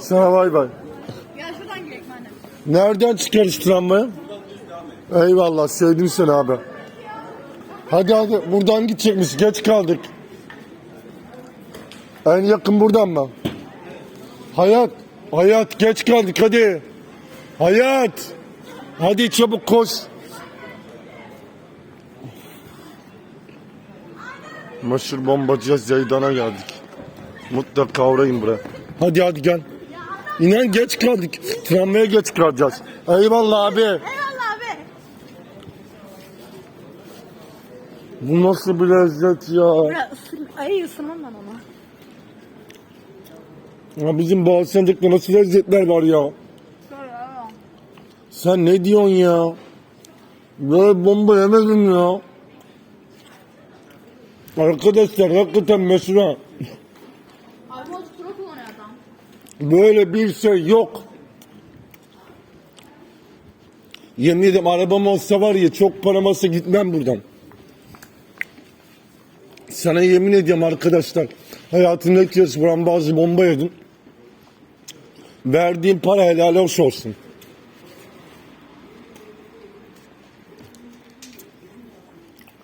Sana bay bay. Ya şuradan girelim anne. Nereden çıkarız tramvaya? Eyvallah sevdim seni abi. Hadi hadi buradan gidecekmiş geç kaldık. En yakın buradan mı? Hayat, hayat geç kaldık hadi. Hayat. Hadi çabuk koş. Meşhur bombacı Zeydan'a geldik. Mutlaka uğrayın buraya. Hadi hadi gel. İnan geç kaldık. Tramvaya geç kalacağız. Eyvallah abi. Eyvallah abi. Bu nasıl bir lezzet ya? Biraz ısın, ayı ısınmam ben ona. ya bizim Boğaziçi'nde nasıl lezzetler var ya? Sen ne diyorsun ya? Böyle bomba yemedim ya. Arkadaşlar hakikaten ha. Abi o kullanıyor adam. Böyle bir şey yok. Yemin ederim arabam olsa var ya çok param olsa gitmem buradan. Sana yemin ediyorum arkadaşlar. Hayatımda ilk kez buran bazı bomba yedim. Verdiğim para helal olsun.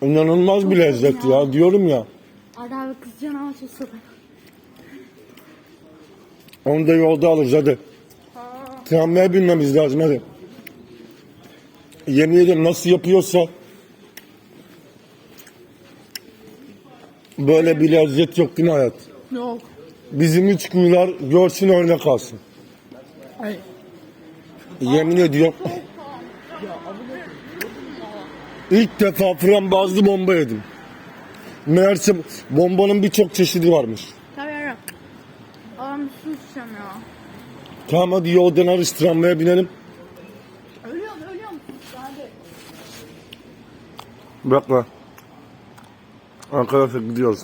İnanılmaz bir lezzet ya diyorum ya. Hadi abi kızacaksın ama çok sıra. Onu da yolda alırız hadi. Tramvaya binmemiz lazım hadi. Yemin ederim nasıl yapıyorsa böyle bir lezzet yok değil mi hayat? Yok. Bizim üç kuyular görsün öyle kalsın. Ay. Yemin ediyorum. İlk defa frambuazlı bomba yedim. Meğerse bombanın birçok çeşidi varmış. Bir su içeceğim ya. Tamam hadi yoldan arış tramvaya binelim. Ölüyorum ölüyorum. Hadi. Bırakma. Arkadaşlar gidiyoruz.